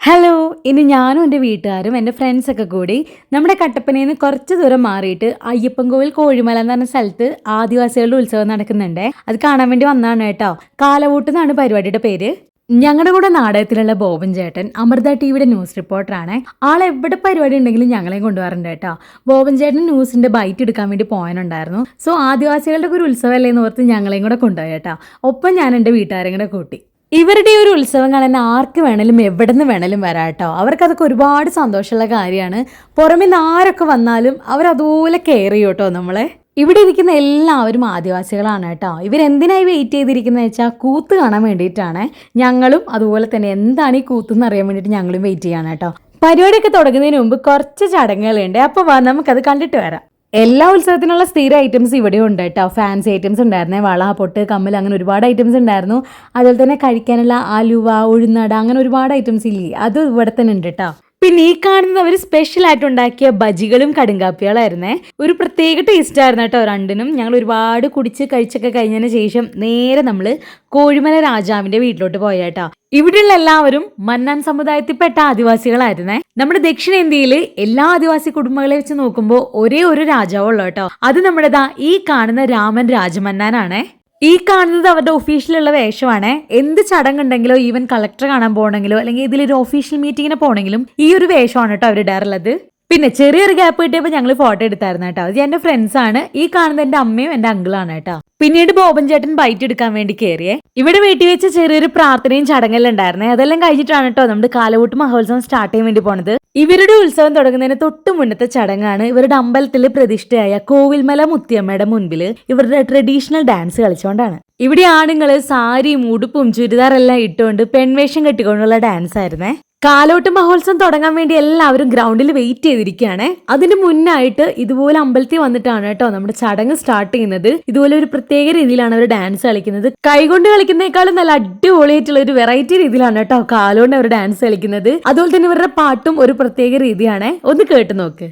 Hello ഇനി ഞാനും എന്റെ വീട്ടുകാരും എന്റെ ഫ്രണ്ട്സൊക്കെ കൂടി നമ്മുടെ കട്ടപ്പനയിൽ നിന്ന് കുറച്ച് ദൂരം മാറിയിട്ട് അയ്യപ്പൻകോവിൽ കോഴിമല എന്ന് പറഞ്ഞ സ്ഥലത്ത് ആദിവാസികളുടെ ഉത്സവം നടക്കുന്നുണ്ട്. അത് കാണാൻ വേണ്ടി വന്നതാണ് കേട്ടോ. കാലവൂട്ട് എന്നാണ് പരിപാടിയുടെ പേര്. ഞങ്ങളുടെ കൂടെ നാടകത്തിലുള്ള ബോബൻ ചേട്ടൻ അമൃത ടിവിയുടെ ന്യൂസ് റിപ്പോർട്ടറാണ് ആൾ എവിടെ പരിപാടി ഉണ്ടെങ്കിലും ഞങ്ങളെ കൊണ്ടുപോകാറുണ്ട് കേട്ടോ. ബോബൻ ചേട്ടൻ ന്യൂസിന്റെ ബൈറ്റ് എടുക്കാൻ വേണ്ടി പോകാനുണ്ടായിരുന്നു. സോ ആദിവാസികളുടെ ഒരു ഉത്സവമല്ലേ എന്ന് ഓർത്ത് ഞങ്ങളെയും കൂടെ കൊണ്ടുപോയി കേട്ടോ. ഒപ്പം ഞാൻ എന്റെ വീട്ടുകാരെയും കൂടെ കൂട്ടി. ഇവരുടെ ഒരു ഉത്സവം കാണാൻ ആർക്ക് വേണേലും എവിടെ നിന്ന് വേണേലും വരാം കേട്ടോ. അവർക്കതൊക്കെ ഒരുപാട് സന്തോഷമുള്ള കാര്യമാണ്. പുറമെ നിന്ന് ആരൊക്കെ വന്നാലും അവരതുപോലെ കെയർ ചെയ്യും കേട്ടോ നമ്മളെ. ഇവിടെ ഇരിക്കുന്ന എല്ലാവരും ആദിവാസികളാണ് കേട്ടോ. ഇവരെന്തിനായി വെയിറ്റ് ചെയ്തിരിക്കുന്നത് വെച്ചാൽ കൂത്ത് കാണാൻ വേണ്ടിയിട്ടാണ്. ഞങ്ങളും അതുപോലെ തന്നെ എന്താണ് ഈ കൂത്ത് എന്ന് അറിയാൻ വേണ്ടിയിട്ട് ഞങ്ങളും വെയിറ്റ് ചെയ്യാണ് കേട്ടോ. പരിപാടിയൊക്കെ തുടങ്ങുന്നതിന് മുമ്പ് കുറച്ച് ചടങ്ങുകളുണ്ട്. അപ്പോൾ നമുക്കത് കണ്ടിട്ട് വരാം. എല്ലാ ഉത്സവത്തിനുള്ള സ്ഥിര ഐറ്റംസ് ഇവിടെ ഉണ്ട് കേട്ടോ. ഫാൻസി ഐറ്റംസ് ഉണ്ടായിരുന്നേ. വള പൊട്ട് കമ്മൽ അങ്ങനെ ഒരുപാട് ഐറ്റംസ് ഉണ്ടായിരുന്നു. അതുപോലെ തന്നെ കഴിക്കാനുള്ള ആലുവ ഉഴുന്നട അങ്ങനെ ഒരുപാട് ഐറ്റംസ് ഇല്ലേ? അത് ഇവിടെ തന്നെ ഉണ്ട് കേട്ടോ. പിന്നെ ഈ കാണുന്നവർ സ്പെഷ്യൽ ആയിട്ട് ഉണ്ടാക്കിയ ബജികളും കടുങ്കാപ്പികളായിരുന്നേ. ഒരു പ്രത്യേക ടേസ്റ്റ് ആയിരുന്നു കേട്ടോ രണ്ടിനും. ഞങ്ങൾ ഒരുപാട് കുടിച്ച് കഴിച്ചൊക്കെ കഴിഞ്ഞതിന് ശേഷം നേരെ നമ്മൾ കോഴിമല രാജാവിന്റെ വീട്ടിലോട്ട് പോയേട്ടോ ഇവിടെയുള്ള എല്ലാവരും മന്നാൻ സമുദായത്തിൽപ്പെട്ട ആദിവാസികളായിരുന്നേ. നമ്മുടെ ദക്ഷിണേന്ത്യയിൽ എല്ലാ ആദിവാസി കുടുംബങ്ങളെ വെച്ച് നോക്കുമ്പോൾ ഒരേ ഒരു രാജാവുള്ളൂ കേട്ടോ. അത് നമ്മുടെ ഈ കാണുന്ന രാമൻ രാജമന്നാനാണേ. ഈ കാണുന്നത് അവരുടെ ഒഫീഷ്യലുള്ള വേഷമാണ്. എന്ത് ചടങ്ങുണ്ടെങ്കിലോ ഈവൻ കളക്ടർ കാണാൻ പോകണമെങ്കിലോ അല്ലെങ്കിൽ ഇതിലൊരു ഒഫീഷ്യൽ മീറ്റിങ്ങിന് പോകണമെങ്കിലും ഈ ഒരു വേഷമാണ് കേട്ടോ അവർ ഇടാറുള്ളത്. പിന്നെ ചെറിയൊരു ഗ്യാപ്പ് കിട്ടിയപ്പോൾ ഞങ്ങൾ ഫോട്ടോ എടുത്തായിരുന്നു കേട്ടോ. അത് എന്റെ ഫ്രണ്ട്സ് ആണ്. ഈ കാണുന്ന എന്റെ അമ്മയും എന്റെ അങ്കിളാണ് കേട്ടോ. പിന്നീട് ബോബൻ ചേട്ടൻ ബൈറ്റ് എടുക്കാൻ വേണ്ടി കയറിയേ ഇവിടെ വീട്ടിൽ വെച്ച് ചെറിയൊരു പ്രാർത്ഥനയും ചടങ്ങെല്ലാം ഉണ്ടായിരുന്നേ. അതെല്ലാം കഴിഞ്ഞിട്ടാണ് കേട്ടോ നമ്മുടെ കാലവൂട്ട് മഹോത്സവം സ്റ്റാർട്ട് ചെയ്യാൻ വേണ്ടി പോണത്. ഇവരുടെ ഉത്സവം തുടങ്ങുന്നതിന് തൊട്ട് മുന്നത്തെ ചടങ്ങാണ് ഇവരുടെ അമ്പലത്തിൽ പ്രതിഷ്ഠയായ കോവിൽമല മുത്തിയമ്മയുടെ മുൻപിൽ ഇവരുടെ ട്രഡീഷണൽ ഡാൻസ് കളിച്ചുകൊണ്ടാണ് ഇവിടെ ആണുങ്ങൾ സാരിയും ഉടുപ്പും ചുരിദാറെല്ലാം ഇട്ടുകൊണ്ട് പെൺവേഷം കെട്ടിക്കൊണ്ടുള്ള ഡാൻസ് ആയിരുന്നേ. കാലോട്ട് മഹോത്സവം തുടങ്ങാൻ വേണ്ടി എല്ലാവരും ഗ്രൗണ്ടിൽ വെയിറ്റ് ചെയ്തിരിക്കുകയാണ്. അതിന് മുന്നായിട്ട് ഇതുപോലെ അമ്പലത്തിൽ വന്നിട്ടാണ് കേട്ടോ നമ്മുടെ ചടങ്ങ് സ്റ്റാർട്ട് ചെയ്യുന്നത്. ഇതുപോലെ ഒരു പ്രത്യേക രീതിയിലാണ് അവർ ഡാൻസ് കളിക്കുന്നത്. കൈകൊണ്ട് കളിക്കുന്നേക്കാളും നല്ല അടിപൊളിയായിട്ടുള്ള ഒരു വെറൈറ്റി രീതിയിലാണ് കേട്ടോ കാലുകൊണ്ട് അവർ ഡാൻസ് കളിക്കുന്നത്. അതുപോലെ തന്നെ ഇവരുടെ പാട്ടും ഒരു പ്രത്യേക രീതിയാണ്. ഒന്ന് കേട്ട് നോക്ക്.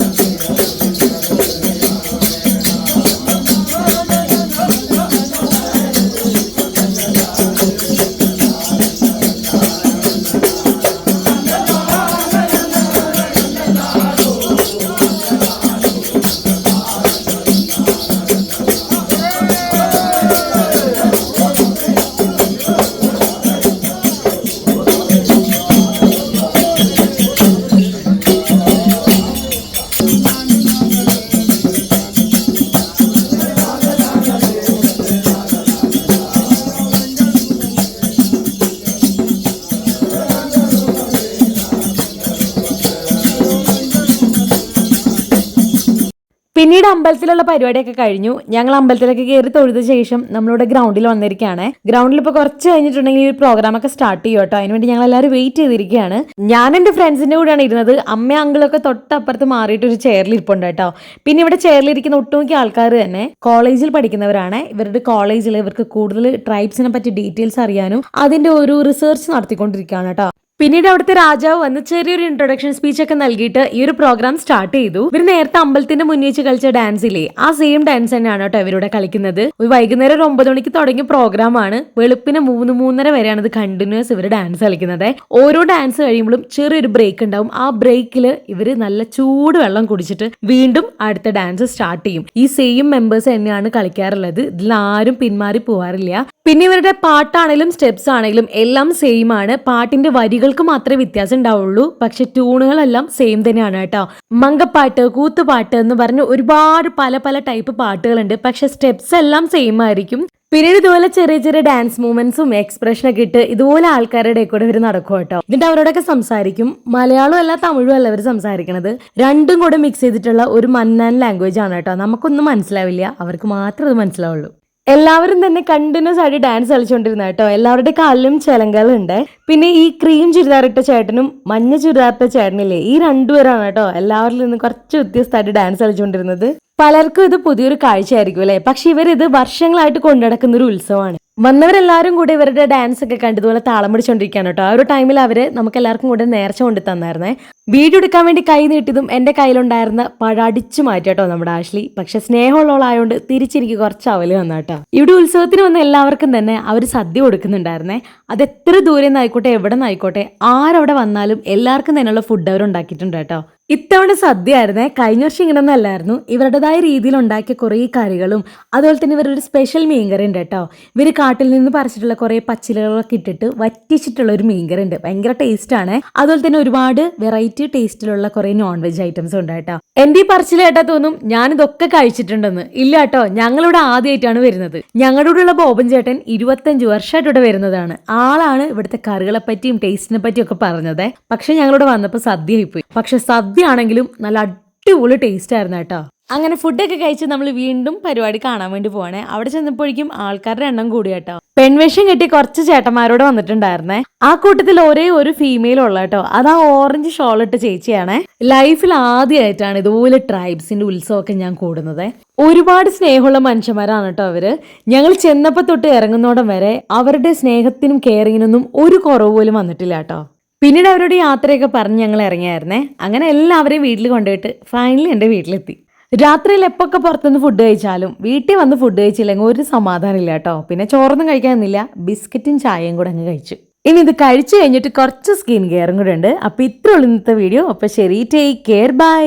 പിന്നീട് അമ്പലത്തിലുള്ള പരിപാടിയൊക്കെ കഴിഞ്ഞു. ഞങ്ങൾ അമ്പലത്തിലൊക്കെ കയറി തൊഴുത ശേഷം നമ്മളിവിടെ ഗ്രൗണ്ടിൽ വന്നിരിക്കുകയാണ്. ഗ്രൗണ്ടിൽ ഇപ്പോൾ കുറച്ച് കഴിഞ്ഞിട്ടുണ്ടെങ്കിൽ ഈ പ്രോഗ്രാം ഒക്കെ സ്റ്റാർട്ട് ചെയ്യും കേട്ടോ. അതിനുവേണ്ടി ഞങ്ങൾ എല്ലാവരും വെയിറ്റ് ചെയ്തിരിക്കുകയാണ്. ഞാൻ എന്റെ ഫ്രണ്ട്സിന്റെ കൂടെയാണ് ഇരുന്നത്. അമ്മ അങ്കിളൊക്കെ തൊട്ടപ്പുറത്ത് മാറിയിട്ട് ഒരു ചെയറിൽ ഇരിപ്പുണ്ട് കേട്ടോ. പിന്നെ ഇവിടെ ചെയറിലിരിക്കുന്ന ഒട്ടുമിക്ക ആൾക്കാർ തന്നെ കോളേജിൽ പഠിക്കുന്നവരാണ്. ഇവരുടെ കോളേജിൽ ഇവർക്ക് കൂടുതൽ ട്രൈബ്സിനെ പറ്റി ഡീറ്റെയിൽസ് അറിയാനും അതിന്റെ ഒരു റിസർച്ച് നടത്തിക്കൊണ്ടിരിക്കുകയാണ് കേട്ടോ. പിന്നീട് അവിടുത്തെ രാജാവ് വന്ന് ചെറിയൊരു ഇൻട്രൊഡക്ഷൻ സ്പീച്ച് ഒക്കെ നൽകിയിട്ട് ഈ ഒരു പ്രോഗ്രാം സ്റ്റാർട്ട് ചെയ്തു. ഇവർ നേരത്തെ അമ്പലത്തിന്റെ മുന്നിൽ വെച്ച് കളിച്ച ഡാൻസ് ഇല്ലേ? ആ സെയിം ഡാൻസ് തന്നെയാണ് കേട്ടോ ഇവരുടെ കളിക്കുന്നത്. ഒരു വൈകുന്നേരം ഒരു ഒമ്പത് മണിക്ക് തുടങ്ങിയ പ്രോഗ്രാം ആണ്. വെളുപ്പിന് മൂന്ന് മൂന്നര വരെയാണ് ഇത് കണ്ടിന്യൂസ് ഇവർ ഡാൻസ് കളിക്കുന്നത്. ഓരോ ഡാൻസ് കഴിയുമ്പോഴും ചെറിയൊരു ബ്രേക്ക് ഉണ്ടാവും. ആ ബ്രേക്കിൽ ഇവർ നല്ല ചൂട് വെള്ളം കുടിച്ചിട്ട് വീണ്ടും അടുത്ത ഡാൻസ് സ്റ്റാർട്ട് ചെയ്യും. ഈ സെയിം മെമ്പേഴ്സ് തന്നെയാണ് കളിക്കാറുള്ളത്. ഇതിൽ ആരും പിന്മാറി പോവാറില്ല. പിന്നെ ഇവരുടെ പാട്ടാണെങ്കിലും സ്റ്റെപ്സ് ആണെങ്കിലും എല്ലാം സെയിം ആണ്. പാട്ടിന്റെ വരികൾക്ക് മാത്രമേ വ്യത്യാസം ഉണ്ടാവുള്ളൂ. പക്ഷെ ട്യൂണുകളെല്ലാം സെയിം തന്നെയാണ് കേട്ടോ. മങ്കപ്പാട്ട് കൂത്തുപാട്ട് എന്ന് പറഞ്ഞ് ഒരുപാട് പല പല ടൈപ്പ് പാട്ടുകളുണ്ട്. പക്ഷെ സ്റ്റെപ്സ് എല്ലാം സെയിം ആയിരിക്കും. പിന്നീട് ഇതുപോലെ ചെറിയ ചെറിയ ഡാൻസ് മൂവ്മെന്റ്സും എക്സ്പ്രഷനൊക്കെ ഇട്ട് ഇതുപോലെ ആൾക്കാരുടെ കൂടെ ഇവർ നടക്കും കേട്ടോ. എന്നിട്ട് അവരോടൊക്കെ സംസാരിക്കും. മലയാളം അല്ല തമിഴും അല്ല ഇവർ സംസാരിക്കണത്. രണ്ടും കൂടെ മിക്സ് ചെയ്തിട്ടുള്ള ഒരു മന്നാൻ ലാംഗ്വേജ് ആണ് കേട്ടോ. നമുക്കൊന്നും മനസ്സിലാവില്ല. അവർക്ക് മാത്രമേ അത് മനസ്സിലാവുള്ളൂ. എല്ലാവരും തന്നെ കണ്ടിന്യൂസ് ആയിട്ട് ഡാൻസ് കളിച്ചുകൊണ്ടിരുന്ന കേട്ടോ. എല്ലാവരുടെ കാലിലും ചെലങ്കലുണ്ട് പിന്നെ ഈ ക്രീം ചുരിദാറിട്ട ചേട്ടനും മഞ്ഞ ചുരിദാറിട്ട ചേട്ടനില്ലേ ഈ രണ്ടുപേരാണ് കേട്ടോ എല്ലാവരിൽ നിന്ന് കുറച്ച് വ്യത്യസ്തമായിട്ട് ഡാൻസ് കളിച്ചുകൊണ്ടിരുന്നത് പലർക്കും ഇത് പുതിയൊരു കാഴ്ചയായിരിക്കും അല്ലേ? പക്ഷെ ഇവർ ഇത് വർഷങ്ങളായിട്ട് കൊണ്ടുനടക്കുന്ന ഒരു ഉത്സവമാണ്. വന്നവരെല്ലാവരും കൂടി ഇവരുടെ ഡാൻസ് ഒക്കെ കണ്ട് ഇതുപോലെ താളം പിടിച്ചോണ്ടിരിക്കുകയാണ് കേട്ടോ. ആ ഒരു ടൈമിൽ അവർ നമുക്ക് എല്ലാവർക്കും കൂടെ നേർച്ച കൊണ്ട് തന്നായിരുന്നേ. വീഡിയോ എടുക്കാൻ വേണ്ടി കൈ നീട്ടിയതും എന്റെ കയ്യിലുണ്ടായിരുന്ന പഴടിച്ചു മാറ്റി നമ്മുടെ ആഷ്ലി. പക്ഷെ സ്നേഹമുള്ളവളായോണ്ട് തിരിച്ചെനിക്ക് കുറച്ച് അവൽ വന്നു കേട്ടോ. ഇവിടെ ഉത്സവത്തിന് വന്ന എല്ലാവർക്കും തന്നെ അവർ സദ്യ കൊടുക്കുന്നുണ്ടായിരുന്നേ. അത് എത്ര ദൂരെ നിന്നായിക്കോട്ടെ എവിടെ നിന്നായിക്കോട്ടെ ആരവിടെ വന്നാലും എല്ലാവർക്കും തന്നെയുള്ള ഫുഡ് അവർ ഉണ്ടാക്കിയിട്ടുണ്ട് കേട്ടോ. ഇത്തവണ സദ്യ ആയിരുന്നേ കഴിഞ്ഞ വർഷം ഇങ്ങനൊന്നും അല്ലായിരുന്നു ഇവരുടേതായ രീതിയിൽ ഉണ്ടാക്കിയ കുറേ കറികളും അതുപോലെ തന്നെ ഇവരൊരു സ്പെഷ്യൽ മീൻകറി ഉണ്ട് കേട്ടോ. ഇവർ കാട്ടിൽ നിന്ന് പറിച്ചിട്ടുള്ള കുറേ പച്ചിലകളൊക്കെ ഇട്ടിട്ട് വറ്റിച്ചിട്ടുള്ള ഒരു മീൻകറി ഉണ്ട് ഭയങ്കര ടേസ്റ്റാണ് അതുപോലെ തന്നെ ഒരുപാട് വെറൈറ്റി ടേസ്റ്റിലുള്ള കുറേ നോൺ വെജ് ഐറ്റംസ് ഉണ്ട് കേട്ടോ. എന്റെ ഈ പറച്ചിൽ കേട്ടാ തോന്നും ഞാനിതൊക്കെ കഴിച്ചിട്ടുണ്ടെന്ന്. ഇല്ല കേട്ടോ ഞങ്ങളിവിടെ ആദ്യമായിട്ടാണ് വരുന്നത്. ഞങ്ങളുടെ ഉള്ള ബോബൻ ചേട്ടൻ ഇരുപത്തഞ്ച് വർഷമായിട്ട് ഇവിടെ വരുന്നതാണ്. ആളാണ് ഇവിടുത്തെ കറികളെ പറ്റിയും ടേസ്റ്റിനെ പറ്റിയും ഒക്കെ പറഞ്ഞത്. പക്ഷെ ഞങ്ങളിവിടെ വന്നപ്പോൾ സദ്യ ആയിപ്പോയി പക്ഷെ സദ്യ ആണെങ്കിലും നല്ല അടിപൊളി ടേസ്റ്റ് ആയിരുന്നു കേട്ടോ. അങ്ങനെ ഫുഡൊക്കെ കഴിച്ച് നമ്മൾ വീണ്ടും പരിപാടി കാണാൻ വേണ്ടി പോവാണേ. അവിടെ ചെന്നപ്പോഴേക്കും ആൾക്കാരുടെ എണ്ണം കൂടി കേട്ടോ. പെൺവേഷം കെട്ടി കുറച്ച് ചേട്ടന്മാരോട് വന്നിട്ടുണ്ടായിരുന്നേ. ആ കൂട്ടത്തിൽ ഒരേ ഒരു ഫീമെയിൽ ഉള്ള കേട്ടോ. അത് ആ ഓറഞ്ച് ഷോൾ ഇട്ട് ചേച്ചിയാണേ. ലൈഫിൽ ആദ്യമായിട്ടാണ് ഇതുപോലെ ട്രൈബ്സിന്റെ ഉത്സവമൊക്കെ ഞാൻ കൂടുന്നത്. ഒരുപാട് സ്നേഹമുള്ള മനുഷ്യന്മാരാണ് കേട്ടോ അവർ. ഞങ്ങൾ ചെന്നപ്പോ തൊട്ട് ഇറങ്ങുന്നോടം വരെ അവരുടെ സ്നേഹത്തിനും കെയറിങ്ങിനൊന്നും ഒരു കുറവ് പോലും വന്നിട്ടില്ല കേട്ടോ. പിന്നീട് അവരോട് യാത്രയൊക്കെ പറഞ്ഞ് ഞങ്ങൾ ഇറങ്ങിയായിരുന്നേ. അങ്ങനെ എല്ലാവരെയും വീട്ടിൽ കൊണ്ടുപോയിട്ട് ഫൈനലി എന്റെ വീട്ടിലെത്തി. രാത്രിയിൽ എപ്പോഴൊക്കെ പുറത്തുനിന്ന് ഫുഡ് കഴിച്ചാലും വീട്ടിൽ വന്ന് ഫുഡ് കഴിച്ചില്ലെങ്കിൽ ഒരു സമാധാനം ഇല്ല കേട്ടോ. പിന്നെ ചോറൊന്നും കഴിക്കാനില്ല ബിസ്ക്കറ്റും ചായയും കൂടെ അങ്ങ് കഴിച്ചു. ഇനി ഇത് കഴിച്ചു കഴിഞ്ഞിട്ട് കുറച്ച് സ്കിൻ കെയറും കൂടെ ഉണ്ട്. അപ്പോൾ ഇത്രയുള്ളൂ ഇന്നത്തെ വീഡിയോ അപ്പോൾ ശരി ടേക്ക് കെയർ ബൈ